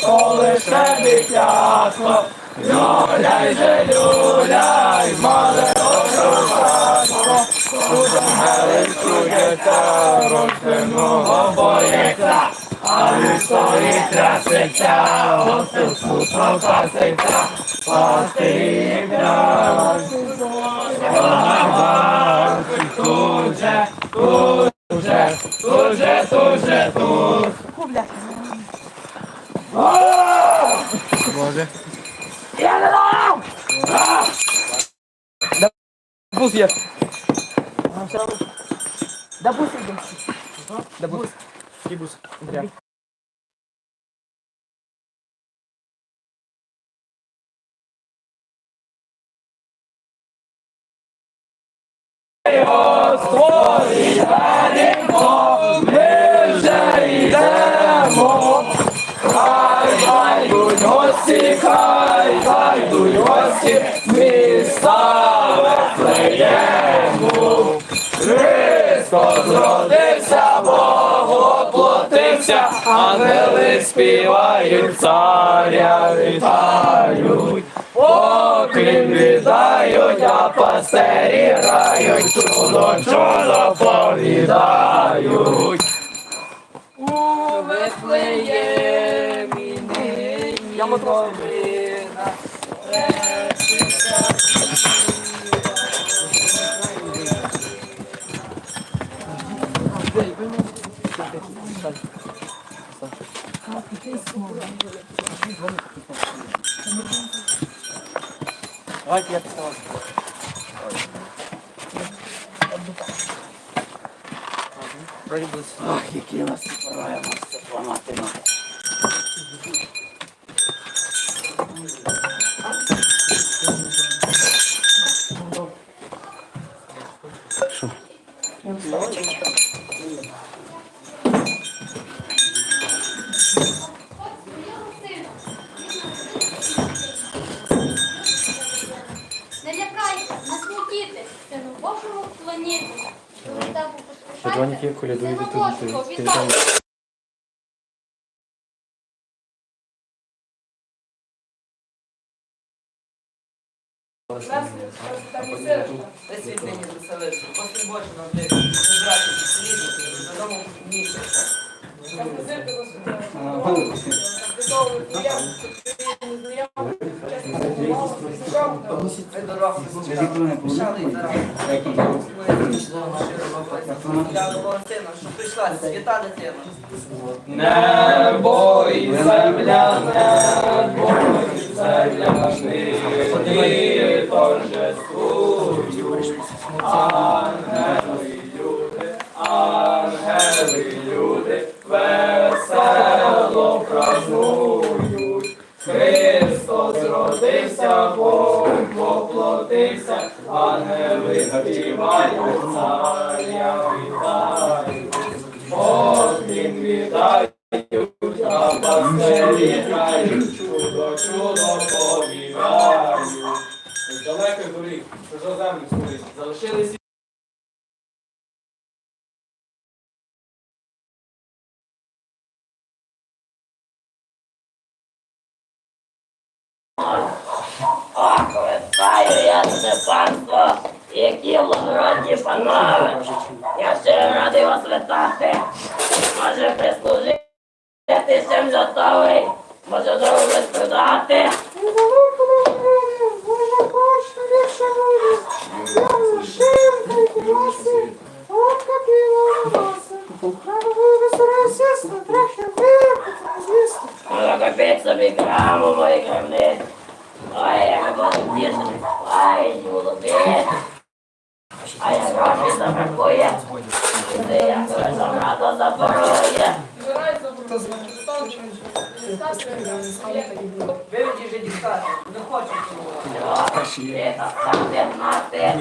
коли ще дитятко, люляй же люляй, мале клясуть, тут же, тут же, тут же, тут же, тут. Боже. Я не дам! Бус є. Да бус иди. Де бус? Який бус? Його створить ми вже йдемо. Хай зайдуть гості, хай зайдуть гості, міста Вифлеєму. Христос родився, Бог оплотився, ангели співають, царя вітають. Поклін віддають, а пастері грають, чудо, чудо повідають. У Вифлеємі нині новина. Давайте я буде. Ах, які нас спораємося ламати мати. Не сину Божого планети. Червоні колядують і тут. Пасти Боже нам ти. Здрасте, слідуйте, додому місяць. Ви дорослі, пішали і зараз. Я сина, що прийшла, свята дитина. Небо земля, небо і земля нині торжествують. Царя вітають. Поклін віддають, а пастирі грають, чудо, чудо повідають. З далеких доріг, чужоземних столиць, залишились Вітаю я панство, які благородні панове. Я ще радий вас вітати. Може прислужити всім готовий. Може знову розпродати. Закопіть собі краму мої крамниці. Ой, я буду тішити, ой, голуби. А забрато запорує. Виведі вже дістати, не хочу цього. Там де мати,